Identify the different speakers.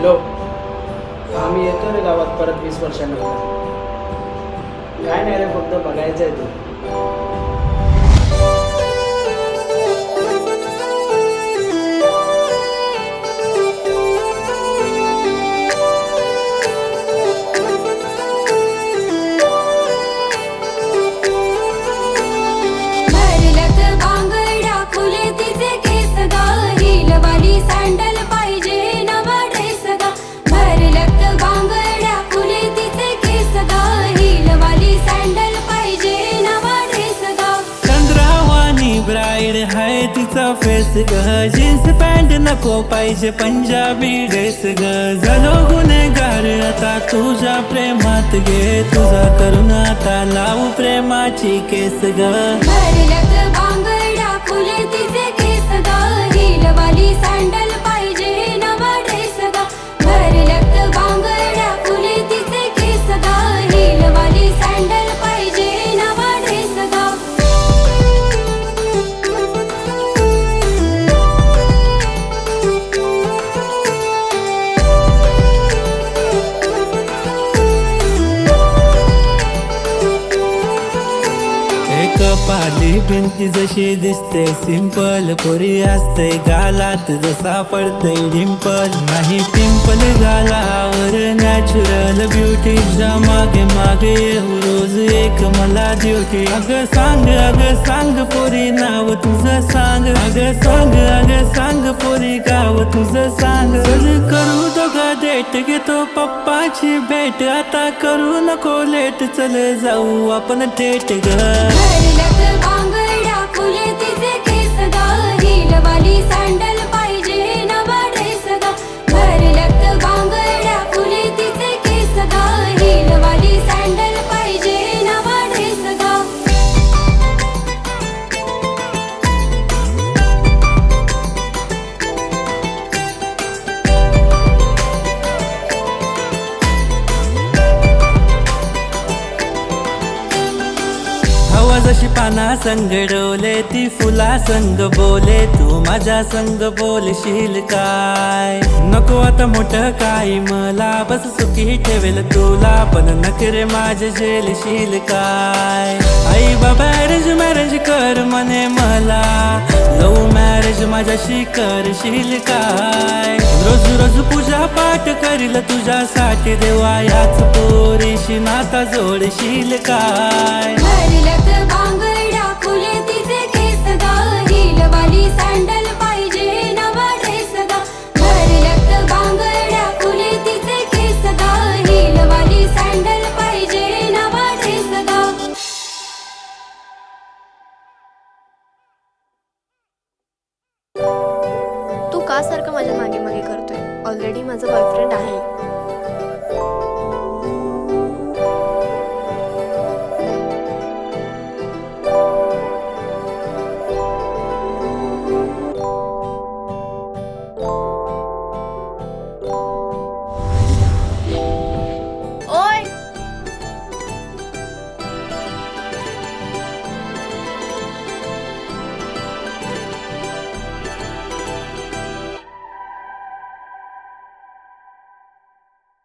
Speaker 1: Hello. आम्ही येतो रे गावात परत वीस वर्षांनंतर. काय नाही रे फक्त बघायचं आहे तू.
Speaker 2: फेस ग. जीन्स पॅन्ट नको पाहिजे पंजाबी ड्रेस ग. झालो गुन्हेगार आता तुझ्या प्रेमात घे. तुझा करून आता लावू प्रेमाची केस ग. कपाली भिंती जशी दिसते सिंपल पोरी असते गालात जसा पडते डिंपल नाही पिंपल गालावर नॅचरल ब्युटी मागे मागे रोज एक मला ड्युटी अग सांग अग सांग पोरी नाव तुझं सांग. अग सांग अग सांग पोरी गाव तुझं सांग. करू दोघा डेट घेतो पप्पाची भेट. आता करू नको लेट चल जाऊ आपण थेट ग.
Speaker 3: Let the
Speaker 2: हवा पाना संग डोले ती फुला संग बोले तू माझ्या संग बोलशील काय? नको आता मोठ काय मला बस सुखी ठेवेल तुला पण नकरे माझे झेलशील काय? आई बाबा अरेंज मॅरेज कर म्हणे मला. रोज माझ्याशी करशील काय? रोज रोज पूजा पाठ करील तुझ्यासाठी देवा याच पोरीशी नाता जोडशील काय?
Speaker 4: का सारखं माझ्या मागे मागे करतोय. ऑलरेडी माझा बॉयफ्रेंड आहे.